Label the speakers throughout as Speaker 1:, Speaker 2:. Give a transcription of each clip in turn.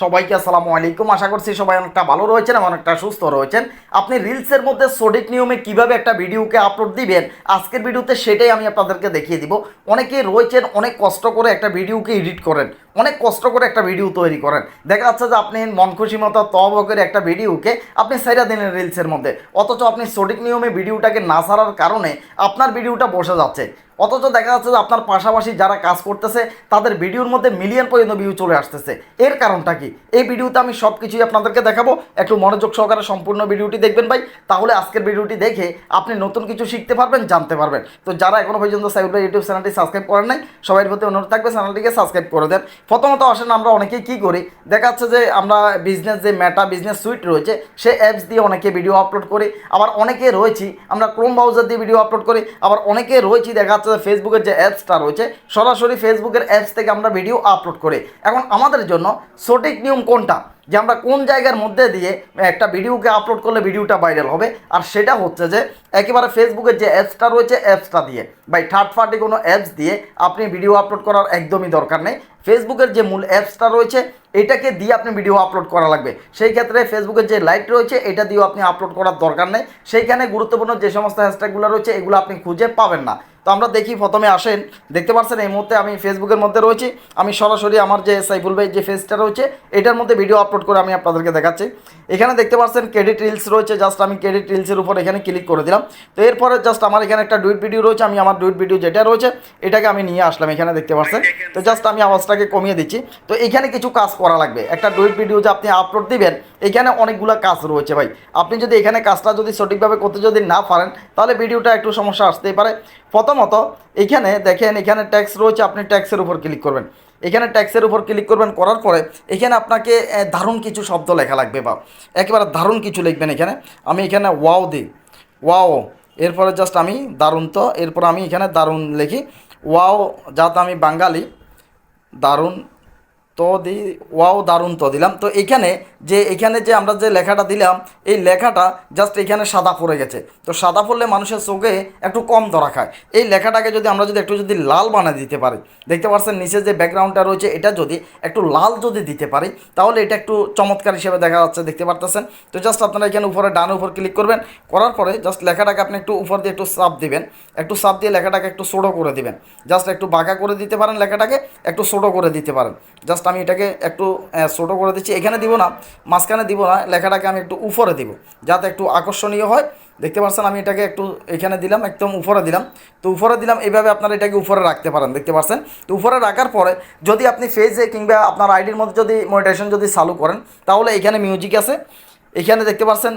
Speaker 1: সবাইকে আসসালামু আলাইকুম। আশা করছি সবাই অনেকটা ভালো রয়েছেন এবং অনেকটা সুস্থ রয়েছেন। আপনি রিলসের মধ্যে সঠিক নিয়মে কীভাবে একটা ভিডিওকে আপলোড দিবেন, আজকের ভিডিওতে সেটাই আমি আপনাদেরকে দেখিয়ে দিব। অনেকে রয়েছেন, অনেক কষ্ট করে একটা ভিডিওকে এডিট করেন, অনেক কষ্ট করে একটা ভিডিও তৈরি করেন। দেখা যাচ্ছে যে আপনি মন খুশি মতো তব করে একটা ভিডিওকে আপনি সেরা দিলেন রিলসের মধ্যে। অথচ আপনি সঠিক নিয়মে ভিডিওটাকে না সারার কারণে আপনার ভিডিওটা বসে যাচ্ছে। অথচ দেখা যাচ্ছে যে আপনার পাশাপাশি যারা কাজ করতেছে, তাদের ভিডিওর মধ্যে মিলিয়ন পর্যন্ত ভিউ চলে আসতেছে। এর কারণটা কি? এই ভিডিওতে আমি সব কিছুই আপনাদেরকে দেখাবো। একটু মনোযোগ সহকারে সম্পূর্ণ ভিডিওটি দেখবেন ভাই। তাহলে আজকের ভিডিওটি দেখে আপনি নতুন কিছু শিখতে পারবেন, জানতে পারবেন। তো যারা এখনও পর্যন্ত ভাই ইউটিউব চ্যানেলটি সাবস্ক্রাইব করেন নাই সবাই প্রতি অনুরোধ থাকবে চ্যানেলটিকে সাবস্ক্রাইব করে দেন। প্রথমত আসেন আমরা অনেকেই কী করি, দেখা যাচ্ছে যে আমরা বিজনেস যে মেটা বিজনেস সুইট রয়েছে, সে অ্যাপস দিয়ে অনেকে ভিডিও আপলোড করি। আবার অনেকে রয়েছি, আমরা ক্রোম ব্রাউজার দিয়ে ভিডিও আপলোড করি। আবার অনেকে রয়েছি, দেখা যাচ্ছে ফেসবুকের যে অ্যাপসটা রয়েছে, সরাসরি ফেসবুকের অ্যাপস থেকে আমরা ভিডিও আপলোড করি। এখন আমাদের জন্য সঠিক নিয়ম কোনটা? যে আমরা কোন জায়গার মধ্যে দিয়ে একটা ভিডিওকে আপলোড করলে ভিডিওটা ভাইরাল হবে? আর সেটা হচ্ছে যে, একেবারে ফেসবুকের যে অ্যাপসটা রয়েছে অ্যাপসটা দিয়ে। বাই থার্ড পার্টি কোনো অ্যাপস দিয়ে আপনি ভিডিও আপলোড করার একদমই দরকার নেই। ফেসবুকের যে মূল অ্যাপসটা রয়েছে, এটাকে দিয়ে আপনি ভিডিও আপলোড করা লাগবে। সেই ক্ষেত্রে ফেসবুকের যে লাইট রয়েছে, এটা দিয়েও আপনি আপলোড করার দরকার নেই। সেইখানে গুরুত্বপূর্ণ যে সমস্ত হ্যাশট্যাগুলো রয়েছে, এগুলো আপনি খুঁজে পাবেন না। তো আমরা দেখি, প্রথমে আসেন। দেখতে পাচ্ছেন এই মুহূর্তে আমি ফেসবুকের মধ্যে রয়েছি। আমি সরাসরি আমার যে সাইফুল ভাই যে ফেসটা রয়েছে, এটার মধ্যে ভিডিও আপলোড করে আমি আপনাদেরকে দেখাচ্ছি। এখানে দেখতে পাচ্ছেন ক্রেডিট রিলস রয়েছে জাস্ট আমি ক্রেডিট রিলসের উপর এখানে ক্লিক করে দিলাম। তো এরপরে জাস্ট আমার এখানে একটা ডুইট ভিডিও রয়েছে, আমি আমার ডুইট ভিডিও যেটা রয়েছে, এটাকে আমি নিয়ে আসলাম এখানে দেখতে পাচ্ছেন তো জাস্ট আমি আওয়াজটাকে কমিয়ে দিচ্ছি। তো এখানে কিছু কাজ করা লাগবে। একটা ডুইট ভিডিও যে আপনি আপলোড দিবেন এখানে অনেকগুলো কাজ রয়েছে ভাই। আপনি যদি এখানে কাজটা যদি সঠিকভাবে করতে যদি না পারেন, তাহলে ভিডিওটা একটু সমস্যা আসতেই পারে। প্রথমত, এখানে দেখেন, এখানে ট্যাক্স রয়েছে, আপনি ট্যাক্সের উপর ক্লিক করবেন। এখানে ট্যাক্সের উপর ক্লিক করবেন, করার পরে এখানে আপনাকে দারুণ কিছু শব্দ লেখা লাগবে বা একেবারে দারুণ কিছু লিখবেন এখানে। আমি এখানে ওয়াও দিই ওয়াও এরপরে জাস্ট আমি দারুণ তো, এরপর আমি এখানে দারুণ লিখি। ওয়াও যাতে আমি বাঙালি, দারুণ তো দি, ওয়াও দারুণ তো দিলাম। তো এখানে যে এখানে যে আমরা যে লেখাটা দিলাম, এই লেখাটা জাস্ট এখানে সাদা পড়ে গেছে। তো সাদা পড়লে মানুষের চোখে একটু কম ধরা খায়। এই লেখাটাকে যদি আমরা যদি একটু যদি লাল বানিয়ে দিতে পারি, দেখতে পাচ্ছেন নিচে যে ব্যাকগ্রাউন্ডটা রয়েছে, এটা যদি একটু লাল যদি দিতে পারি, তাহলে এটা একটু চমৎকার হিসেবে দেখা যাচ্ছে, দেখতে পারতেছেন। তো জাস্ট আপনারা এখানে উপরে ডান উপর ক্লিক করবেন, করার পরে জাস্ট লেখাটাকে আপনি একটু উপর দিয়ে একটু চাপ দিবেন। একটু চাপ দিয়ে লেখাটাকে একটু ছোটো করে দিবেন। জাস্ট একটু বাঁকা করে দিতে পারেন লেখাটাকে, একটু ছোটো করে দিতে পারেন। জাস্ট আমি এটাকে একটু ছোটো করে দিচ্ছি। এখানে দিব না, মাঝখানে দিব না, লেখাটাকে আমি একটু উপরে দিব, যাতে একটু আকর্ষণীয় হয়। দেখতে পাচ্ছেন, আমি এটাকে একটু এখানে দিলাম, একদম উপরে দিলাম। তো উপরে দিলাম এইভাবে আপনারা এটাকে উপরে রাখতে পারেন, দেখতে পাচ্ছেন। তো উপরে রাখার পরে, যদি আপনি ফেজে কিংবা আপনার আইডির মধ্যে যদি মনিটাইজেশন যদি চালু করেন, তাহলে এখানে মিউজিক আছে। এখানে দেখতে পাচ্ছেন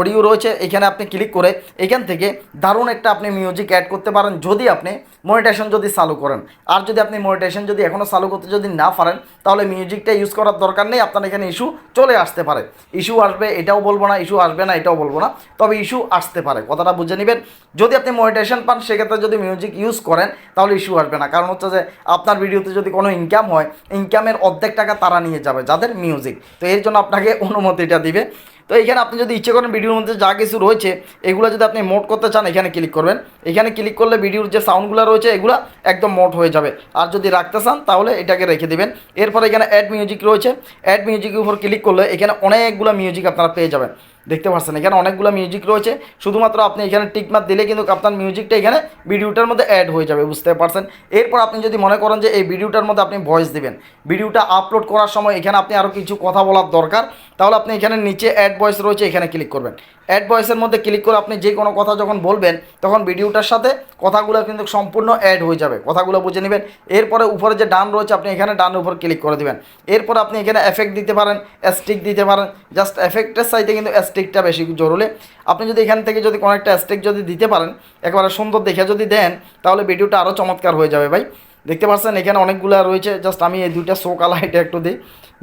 Speaker 1: অডিও রয়েছে, এখানে আপনি ক্লিক করে এখান থেকে দারুণ একটা আপনি মিউজিক অ্যাড করতে পারেন, যদি আপনি মনিটেশন যদি চালু করেন। আর যদি আপনি মনিটেশন যদি এখনও চালু করতে যদি না পারেন, তাহলে মিউজিকটা ইউজ করার দরকার নেই, আপনার এখানে ইস্যু চলে আসতে পারে। ইস্যু আসবে, এটাও বলব না ইস্যু আসবে না, এটাও বলব না, তবে ইস্যু আসতে পারে। কথাটা বুঝে নেবেন। যদি আপনি মনিটেশন পান, সেক্ষেত্রে যদি মিউজিক ইউজ করেন, তাহলে ইস্যু আসবে না। কারণ হচ্ছে যে, আপনার ভিডিওতে যদি কোনো ইনকাম হয় ইনকামের অর্ধেক টাকা তারা নিয়ে যাবে, যাদের মিউজিক তো এর জন্য আপনাকে অনুমতিটা দিবে। তো এখানে আপনি যদি ইচ্ছে করেন ভিডিওর মধ্যে যা কিছু রয়েছে, এগুলো যদি আপনি মোট করতে চান, এখানে ক্লিক করবেন। এখানে ক্লিক করলে ভিডিওর যে সাউন্ডগুলো রয়েছে, এগুলো একদম মোট হয়ে যাবে। আর যদি রাখতে চান, তাহলে এটাকে রেখে দেবেন। এরপর এখানে অ্যাড মিউজিক রয়েছে। অ্যাড মিউজিকের উপর ক্লিক করলে এখানে অনেকগুলো মিউজিক আপনারা পেয়ে যাবেন। দেখতে পাচ্ছেন, এখানে অনেকগুলো মিউজিক রয়েছে। শুধুমাত্র আপনি এখানে টিকমার দিলে কিন্তু আপনার মিউজিকটা এখানে ভিডিওটার মধ্যে অ্যাড হয়ে যাবে, বুঝতে পারছেন? এরপর আপনি যদি মনে করেন যে এই ভিডিওটার মধ্যে আপনি ভয়েস দিবেন ভিডিওটা আপলোড করার সময় এখানে আপনি আরও কিছু কথা বলার দরকার, তাহলে আপনি এখানে নিচে অ্যাড ভয়েস রয়েছে, এখানে ক্লিক করবেন। অ্যাড ভয়েসের মধ্যে ক্লিক করে আপনি যে কোনো কথা যখন বলবেন, তখন ভিডিওটার সাথে কথাগুলো কিন্তু সম্পূর্ণ অ্যাড হয়ে যাবে। কথাগুলো বুঝে নেবেন। এরপরে উপরে যে ডান রয়েছে, আপনি এখানে ডান উপর ক্লিক করে দিবেন। এরপর আপনি এখানে এফেক্ট দিতে পারেন স্টিক দিতে পারেন। জাস্ট এফেক্টের সাইডে কিন্তু স্টিকটা বেশি জরুরি। আপনি যদি এখান থেকে যদি কোনো একটা স্টিক যদি দিতে পারেন, একেবারে সুন্দর দেখে যদি দেন, তাহলে ভিডিওটা আরও চমৎকার হয়ে যাবে ভাই। দেখতে পাচ্ছেন, এখানে অনেকগুলো রয়েছে। জাস্ট আমি এই দুইটা শো কালা এটা একটু দিই।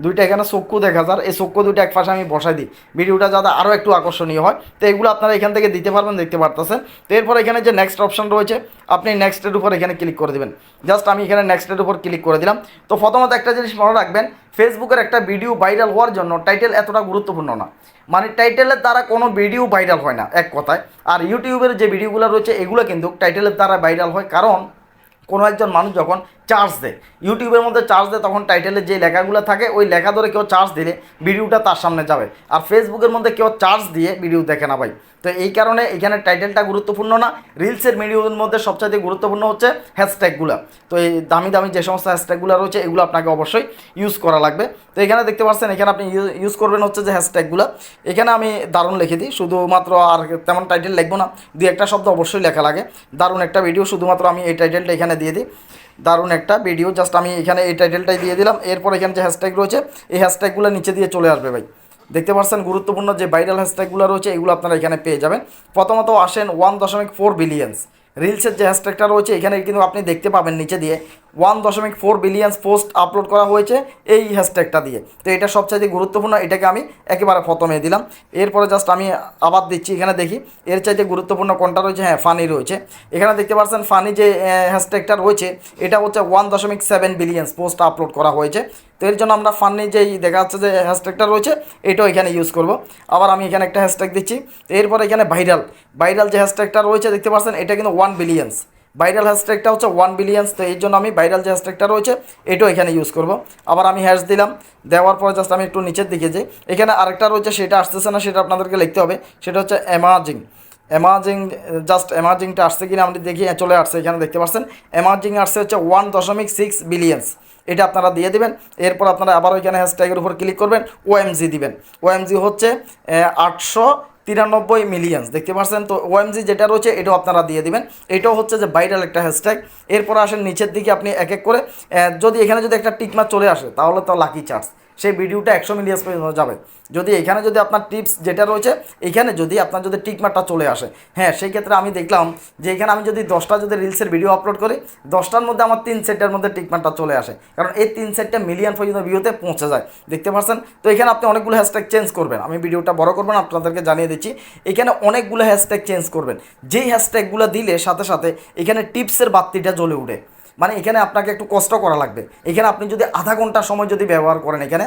Speaker 1: দুইটা এখানে চক্ষু দেখা যার। এই চক্ষু দুইটা এক পাশে আমি বসাই দিই। ভিডিওটা যাতে আরও একটু আকর্ষণীয় হয়। তো এগুলো আপনারা এখান থেকে দিতে পারবেন, দেখতে পারতেছেন। তো এরপর এখানে যে নেক্সট অপশন রয়েছে, আপনি নেক্সটের উপর এখানে ক্লিক করে দেবেন। জাস্ট আমি এখানে নেক্সটের উপর ক্লিক করে দিলাম। তো প্রথমত একটা জিনিস মনে রাখবেন ফেসবুকের একটা ভিডিও ভাইরাল হওয়ার জন্য টাইটেল এতটা গুরুত্বপূর্ণ না। মানে টাইটেলের দ্বারা কোনো ভিডিও ভাইরাল হয় না, এক কথায়। আর ইউটিউবের যে ভিডিওগুলো রয়েছে, এগুলো কিন্তু টাইটেলের দ্বারা ভাইরাল হয়। কারণ কোনো একজন মানুষ যখন চার্জ দেয়। ইউটিউবের মধ্যে চার্জ দেয়, তখন টাইটেলের যে লেখাগুলো থাকে, ওই লেখা ধরে কেউ চার্জ দিলে ভিডিওটা তার সামনে যাবে। আর ফেসবুকের মধ্যে কেউ চার্জ দিয়ে ভিডিও দেখে না ভাই। তো এই কারণে এখানে টাইটেলটা গুরুত্বপূর্ণ না, রিলসের ভিডিওর মধ্যে সবচাইতে গুরুত্বপূর্ণ হচ্ছে হ্যাশট্যাগুলো তো এই দামি দামি যে সমস্ত হ্যাশট্যাগুলো রয়েছে, এগুলো আপনাকে অবশ্যই ইউজ করা লাগবে। তো এখানে দেখতে পাচ্ছেন, এখানে আপনি ইউজ করবেন হচ্ছে যে হ্যাশট্যাগুলো এখানে আমি দারুণ লিখে দিই, শুধুমাত্র আর তেমন টাইটেল লিখব না, দুই একটা শব্দ অবশ্যই লেখা লাগে। দারুণ একটা ভিডিও শুধুমাত্র আমি এই টাইটেলটা এখানে দিয়ে দিই। দারুণ একটা ভিডিও জাস্ট আমি এখানে এই টাইটেলটাই দিয়ে দিলাম। এরপর এখানে যে হ্যাশট্যাগ রয়েছে, এই হ্যাশট্যাগুলো নিচে দিয়ে চলে আসবে ভাই। দেখতে পাচ্ছেন গুরুত্বপূর্ণ যে ভাইরাল হ্যাশট্যাগুলো রয়েছে, এগুলো আপনারা এখানে পেয়ে যাবেন। প্রথমত আসেন ওয়ান দশমিক ফোর বিলিয়ন্স রিলসের যে হ্যাশট্যাগটা রয়েছে, এখানে কিন্তু আপনি দেখতে পাবেন নিচে দিয়ে। ওয়ান দশমিক ফোর বিলিয়ন্স পোস্ট আপলোড করা হয়েছে এই হ্যাশট্যাগটা দিয়ে। তো এটা সবচাইতে গুরুত্বপূর্ণ, এটাকে আমি একেবারে প্রথমে দিলাম। এরপরে জাস্ট আমি আবার দিচ্ছি, এখানে দেখি। এর চাইতে গুরুত্বপূর্ণ কোনটা রয়েছে? হ্যাঁ ফানি রয়েছে। এখানে দেখতে পাচ্ছেন ফানি যে হ্যাশট্যাগটা রয়েছে, এটা হচ্ছে ওয়ান দশমিক সেভেন বিলিয়ন্স পোস্ট আপলোড করা হয়েছে। তো এর জন্য আমরা ফানি যেই দেখা যাচ্ছে যে হ্যাশট্যাগটা রয়েছে, এটাও এখানে ইউজ করব। আবার আমি এখানে একটা হ্যাশট্যাগ দিচ্ছি। এরপর এখানে ভাইরাল ভাইরাল যে হ্যাশট্যাগটা রয়েছে, দেখতে পাচ্ছেন, এটা কিন্তু ওয়ান বিলিয়ন্স ভাইরাল হ্যাশট্যাগটা হচ্ছে ওয়ান বিলিয়ন্স তো এই জন্য আমি ভাইরাল যে হ্যাশট্যাগটা রয়েছে, এটাও এখানে ইউজ করব। আবার আমি হ্যাশ দিলাম, দেওয়ার পরে জাস্ট আমি একটু নিচের দিকে যাই। এখানে আরেকটা রয়েছে, সেটা আসতেছে না, সেটা আপনাদেরকে লিখতে হবে। সেটা হচ্ছে অ্যামাজিং অ্যামাজিং জাস্ট অ্যামাজিংটা আসছে কিনা আমরা দেখি চলে আসছে, এখানে দেখতে পাচ্ছেন। অ্যামাজিং আসছে হচ্ছে ওয়ান দশমিক সিক্স বিলিয়ন্স এটা আপনারা দিয়ে দিবেন, এরপর আপনারা আবার ওইখানে হ্যাশট্যাগের উপর ক্লিক করবেন ওএমজি দিবেন। ওএমজি হচ্ছে আটশো তিরানব্বই মিলিয়ন্স দেখতে পাচ্ছেন তো ওএমজি যেটা রয়েছে, এটাও আপনারা দিয়ে দিবেন। এটাও হচ্ছে যে ভাইরাল একটা হ্যাশট্যাগ এরপর আসেন নিচের দিকে আপনি এক এক করে। যদি এখানে যদি একটা টিকমা চলে আসে, তাহলে তো লাকি চার্জ সেই ভিডিওটা একশো মিলিয়ন পর্যন্ত যাবে। যদি এখানে যদি আপনার টিপস যেটা রয়েছে, এখানে যদি আপনার যদি টিকমারটা চলে আসে। হ্যাঁ সেই ক্ষেত্রে আমি দেখলাম যে এখানে আমি যদি দশটা যদি রিলসের ভিডিও আপলোড করি, দশটার মধ্যে আমার তিন সেটের মধ্যে টিকমারটা চলে আসে। কারণ এই তিন সেটটা মিলিয়ন পর্যন্ত ভিউতে পৌঁছে যায়। দেখতে পাচ্ছেন তো এখানে আপনি অনেকগুলো হ্যাশট্যাগ চেঞ্জ করবেন। আমি ভিডিওটা বড় করবেন আপনাদেরকে জানিয়ে দিচ্ছি। এখানে অনেকগুলো হ্যাশট্যাগ চেঞ্জ করবেন। যেই হ্যাশট্যাগুলো দিলে সাথে সাথে এখানে টিপসের বাত্তিটা জ্বলে উঠে। মানে এখানে আপনাকে একটু কষ্ট করা লাগবে। এখানে আপনি যদি আধা ঘণ্টা সময় যদি ব্যবহার করেন এখানে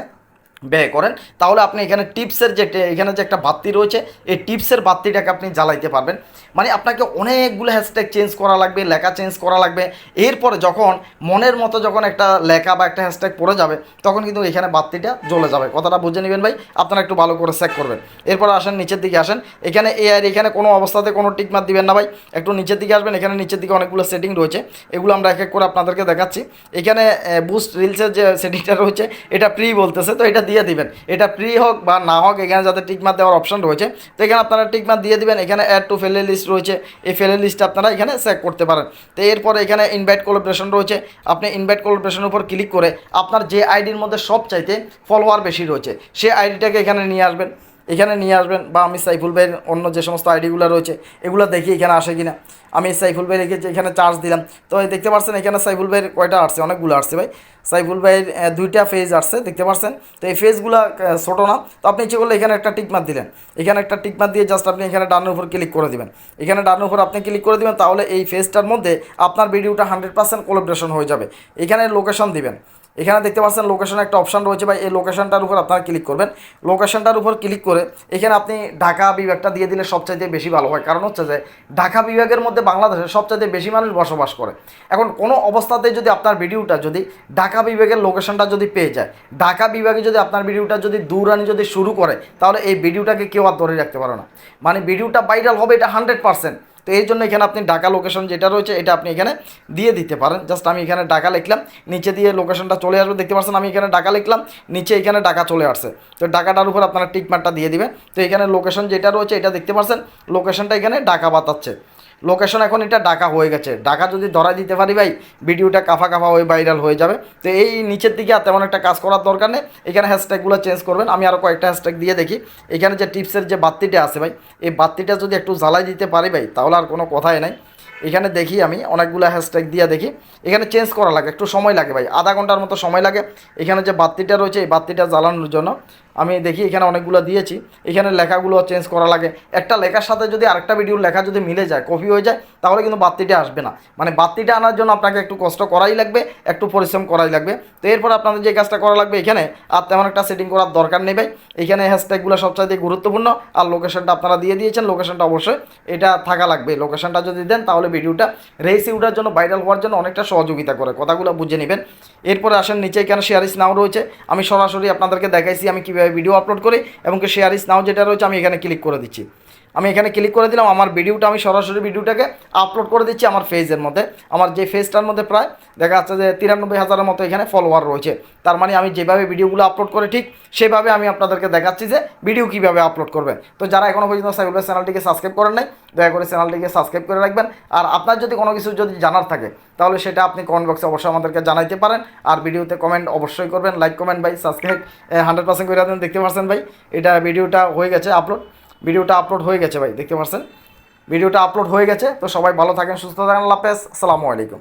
Speaker 1: ব্যয় করেন, তাহলে আপনি এখানে টিপসের যে এখানে যে একটা বাত্তি রয়েছে, এই টিপসের বাত্তিটাকে আপনি জ্বালাইতে পারবেন। মানে আপনাকে অনেকগুলো হ্যাশট্যাগ চেঞ্জ করা লাগবে, লেখা চেঞ্জ করা লাগবে। এরপরে যখন মনের মতো যখন একটা লেখা বা একটা হ্যাশট্যাগ পড়ে যাবে, তখন কিন্তু এখানে বাত্তিটা জ্বলে যাবে। কথাটা বুঝে নেবেন ভাই? আপনারা একটু ভালো করে চেক করবেন। এরপর আসেন, নিচের দিকে আসেন। এখানে এ আর এখানে কোনো অবস্থাতে কোনো টিকমার দিবেন না ভাই। একটু নিচের দিকে আসবেন, এখানে নিচের দিকে অনেকগুলো সেটিং রয়েছে। এগুলো আমরা এক এক করে আপনাদেরকে দেখাচ্ছি। এখানে বুস্ট রিলসের যে সেটিংটা রয়েছে, এটা প্রি বলতেছে, তো এটা দিয়ে দিবেন। এটা প্রি হোক বা না হোক, এখানে যাতে টিকমার দেওয়ার অপশন রয়েছে। তো এখানে আপনারা টিকমার দিয়ে দিবেন। এখানে অ্যাড টু ফেলে লিস্ট রয়েছে। এই ফেলে লিস্টটা আপনারা এখানে চেক করতে পারেন। তো এরপরে এখানে ইনভাইট কোলাবরেশন রয়েছে। আপনি ইনভাইট কোলাবরেশনের উপর ক্লিক করে আপনার যে আইডির মধ্যে সব চাইতে ফলোয়ার বেশি রয়েছে, সেই আইডিটাকে এখানে নিয়ে আসবেন। এখানে নিয়ে আসবেন বা আমি সাইফুল ভাইয়ের অন্য যে সমস্ত আইডিগুলো রয়েছে, এগুলো দেখি এখানে আসে কিনা। আমি সাইফুল ভাই রেখেছি এখানে চার্জ দিলাম। তো দেখতে পাচ্ছেন এখানে সাইফুল ভাইয়ের কয়টা আসছে? অনেকগুলো আসছে ভাই। সাইফুল ভাইয়ের দুইটা ফেজ আসছে, দেখতে পাচ্ছেন তো এই ফেজগুলো ছোটো না। তো আপনি ইচ্ছে করলে এখানে একটা টিকমার দিলেন। এখানে একটা টিকমার দিয়ে জাস্ট আপনি এখানে ডানের উপর ক্লিক করে দিবেন। এখানে ডানের উপর আপনি ক্লিক করে দিবেন, তাহলে এই ফেজটার মধ্যে আপনার ভিডিওটা হান্ড্রেড পার্সেন্ট কোলাবরেশন হয়ে যাবে। এখানে লোকেশন দিবেন। এখানে দেখতে পাচ্ছেন লোকেশন একটা অপশন রয়েছে বা এই লোকেশনটার উপর আপনারা ক্লিক করবেন। লোকেশনটার উপর ক্লিক করে এখানে আপনি ঢাকা বিভাগটা দিয়ে দিলে সবচাইতে বেশি ভালো হয়। কারণ হচ্ছে যে, ঢাকা বিভাগের মধ্যে বাংলাদেশে সবচাইতে বেশি মানুষ বসবাস করে। এখন কোনো অবস্থাতে যদি আপনার ভিডিওটা যদি ঢাকা বিভাগের লোকেশনটা যদি পেয়ে যায়, ঢাকা বিভাগে যদি আপনার ভিডিওটা যদি দৌড়ানি যদি শুরু করে, তাহলে এই ভিডিওটাকে কেউ আর ধরে রাখতে পারে না। মানে ভিডিওটা ভাইরাল হবে এটা হান্ড্রেড পার্সেন্ট তো এই জন্য এখানে আপনি ডাকা লোকেশন যেটা রয়েছে, এটা আপনি এখানে দিয়ে দিতে পারেন। জাস্ট আমি এখানে ডাকা লিখলাম, নিচে দিয়ে লোকেশনটা চলে আসবে, দেখতে পাচ্ছেন আমি এখানে ডাকা লিখলাম, নিচে এখানে ডাকা চলে আসছে। তো ডাকাটার উপর আপনারা টিকমার্কটা দিয়ে দিবেন তো এখানে লোকেশন যেটা রয়েছে, এটা দেখতে পাচ্ছেন লোকেশনটা এখানে ডাকা বাতাচ্ছে। লোকেশন এখন এটা ডাকা হয়ে গেছে। ডাকা যদি ধরা দিতে পারি ভাই, ভিডিওটা কাফা কাফা হয়ে ভাইরাল হয়ে যাবে। তো এই নিচের দিকে আর তেমন একটা কাজ করার দরকার নেই। এখানে হ্যাশট্যাগুলো চেঞ্জ করবেন, আমি আরও কয়েকটা হ্যাশট্যাগ দিয়ে দেখি। এখানে যে টিপসের যে বাত্তিটা আছে ভাই, এই বাত্তিটা যদি একটু জ্বালাই দিতে পারি ভাই, তাহলে আর কোনো কথাই নাই। এখানে দেখি আমি অনেকগুলো হ্যাশট্যাগ দিয়ে দেখি। এখানে চেঞ্জ করা লাগে, একটু সময় লাগে ভাই, আধা ঘণ্টার মতো সময় লাগে। এখানে যে বাত্তিটা রয়েছে, এই বাত্তিটা জ্বালানোর জন্য। আমি দেখি এখানে অনেকগুলো দিয়েছি। এখানে লেখাগুলো চেঞ্জ করা লাগে। একটা লেখার সাথে যদি আরেকটা ভিডিওর লেখা যদি মিলে যায় কপি হয়ে যায়, তাহলে কিন্তু বাত্তিটা আসবে না। মানে বাত্তিটা আনার জন্য আপনাকে একটু কষ্ট করাই লাগবে, একটু পরিশ্রম করাই লাগবে। তো এরপর আপনাদের যে কাজটা করা লাগবে এখানে, আর তেমন একটা সেটিং করার দরকার ভাই। এখানে হ্যাশট্যাগুলো সবচাইতে গুরুত্বপূর্ণ। আর লোকেশনটা আপনারা দিয়ে দিয়েছেন লোকেশনটা অবশ্যই এটা থাকা লাগবে। লোকেশনটা যদি দেন, তাহলে ভিডিওটা রেসি উঠার জন্য ভাইরাল হওয়ার জন্য অনেকটা সহযোগিতা করে। কথাগুলো বুঝে নেবেন। এরপরে আসেন, নিচে এখানে শেয়ার ইস নাও রয়েছে। আমি সরাসরি আপনাদেরকে দেখাইছি, আমি কীভাবে ভিডিও আপলোড করে এবং শেয়ার ইস নাও যেটা রয়েছে আমি এখানে ক্লিক করে দিচ্ছি। আমি এখানে ক্লিক করে দিলাম, আমার ভিডিওটা আমি সরাসরি ভিডিওটাকে আপলোড করে দিচ্ছি আমার ফেজের মধ্যে। আমার যে ফেজটার মধ্যে প্রায় দেখা যাচ্ছে যে তিরানব্বই হাজারের মতো এখানে ফলোয়ার রয়েছে। তার মানে আমি যেভাবে ভিডিওগুলো আপলোড করে ঠিক সেভাবে আমি আপনাদেরকে দেখাচ্ছি যে ভিডিও কীভাবে আপলোড করবেন। তো যারা এখনও পর্যন্ত সাইবুলের চ্যানেলটিকে সাবস্ক্রাইব করেন নাই, দয়া করে চ্যানেলটিকে সাবস্ক্রাইব করে রাখবেন। আর আপনার যদি কোনো কিছু যদি জানার থাকে, তাহলে সেটা আপনি কমেন্ট বক্সে অবশ্যই আমাদেরকে জানাইতে পারেন। আর ভিডিওতে কমেন্ট অবশ্যই করবেন লাইক কমেন্ট ভাই সাবস্ক্রাইব হান্ড্রেড পার্সেন্ট করে দেখতে পারছেন ভাই? এটা ভিডিওটা হয়ে গেছে আপলোড ভিডিওটা আপলোড হয়ে গেছে ভাই, দেখতে পাচ্ছেন ভিডিওটা আপলোড হয়ে গেছে, তো সবাই ভালো থাকেন, সুস্থ থাকেন, আল্লাহ হাফেজ, আসসালামু আলাইকুম।